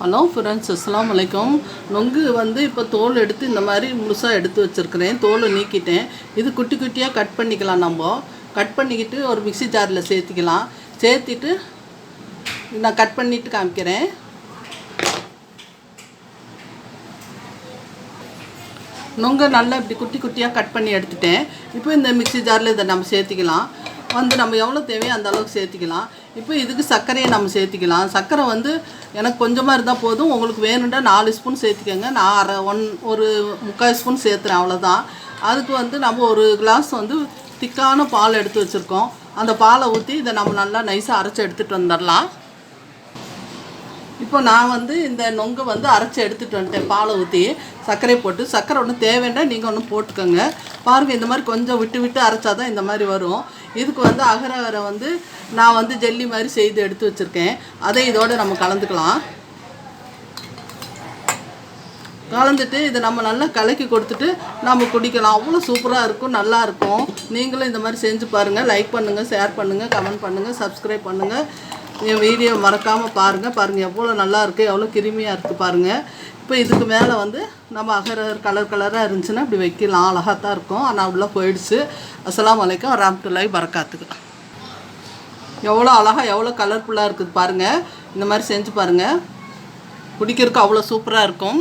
Hello friends அஸ்லாம் வலைக்கம் நொங்கு வந்து இப்போ தோல் எடுத்து இந்த மாதிரி முழுசாக எடுத்து வச்சுருக்கிறேன். தோலை நீக்கிட்டேன். இது குட்டி குட்டியாக கட் பண்ணிக்கலாம் நம்ம. கட் பண்ணிக்கிட்டு ஒரு மிக்ஸி ஜாரில் சேர்த்திக்கலாம். சேர்த்திட்டு நான் கட் பண்ணிவிட்டு காமிக்கிறேன். நொங்க நல்லா இப்படி குட்டி குட்டியாக கட் பண்ணி எடுத்துட்டேன். இப்போ இந்த மிக்ஸி ஜாரில் இதை நம்ம சேர்த்திக்கலாம். வந்து நம்ம எவ்வளோ தேவையோ அந்த அளவுக்கு சேர்த்திக்கலாம். இப்போ இதுக்கு சர்க்கரையை நம்ம சேர்த்திக்கலாம். சர்க்கரை வந்து எனக்கு கொஞ்சமாக இருந்தால் போதும். உங்களுக்கு வேணுண்டா நாலு ஸ்பூன் சேர்த்திக்கோங்க. நான் அரை ஒன் ஒரு முக்கால் ஸ்பூன் சேர்த்துறேன் அவ்வளோதான் அதுக்கு வந்து நம்ம ஒரு கிளாஸ் வந்து திக்கான பால் எடுத்து வச்சுருக்கோம். அந்த பாலை ஊற்றி இதை நம்ம நல்லா நைஸாக அரைச்சி எடுத்துகிட்டு வந்துடலாம். இப்போ நான் வந்து இந்த நொங்கை வந்து அரைச்சி எடுத்துகிட்டு வந்துட்டேன். பாலை ஊற்றி சர்க்கரை போட்டு. சர்க்கரை ஒன்றும் தேவைன்னா நீங்கள் ஒன்றும் போட்டுக்கோங்க. பாருங்கள் இந்த மாதிரி கொஞ்சம் விட்டு விட்டு அரைச்சா தான் இந்த மாதிரி வரும். இதுக்கு வந்து அகரகரை வந்து நான் வந்து ஜெல்லி மாதிரி செய்து எடுத்து வச்சுருக்கேன். அதை இதோடு நம்ம கலந்துக்கலாம். கலந்துட்டு இதை நம்ம நல்லா கலக்கி கொடுத்துட்டு நம்ம குடிக்கலாம். அவ்வளோ சூப்பராக இருக்கும். நல்லாயிருக்கும் நீங்களும் இந்த மாதிரி செஞ்சு பாருங்கள் லைக் பண்ணுங்கள் ஷேர் பண்ணுங்கள் கமெண்ட் பண்ணுங்கள் சப்ஸ்கிரைப் பண்ணுங்கள் என் வீடியோ மறக்காமல் பாருங்கள் பாருங்கள் எவ்வளோ நல்லா இருக்குது எவ்வளோ கிருமியாக இருக்குது பாருங்கள் இப்போ இதுக்கு மேலே வந்து நம்ம அகரகர் கலர் கலராக இருந்துச்சுன்னா இப்படி வைக்கலாம். அழகாக தான் இருக்கும். ஆனால் உள்ளே போயிடுச்சு. அஸ்லாம் அலைக்கும் ராம்துல்லாய் பரக்காத்துக்கு எவ்வளோ அழகாக எவ்வளோ கலர்ஃபுல்லாக இருக்குது பாருங்கள் இந்த மாதிரி செஞ்சு பாருங்கள் குடிக்கிறதுக்கு அவ்வளோ சூப்பராக இருக்கும்.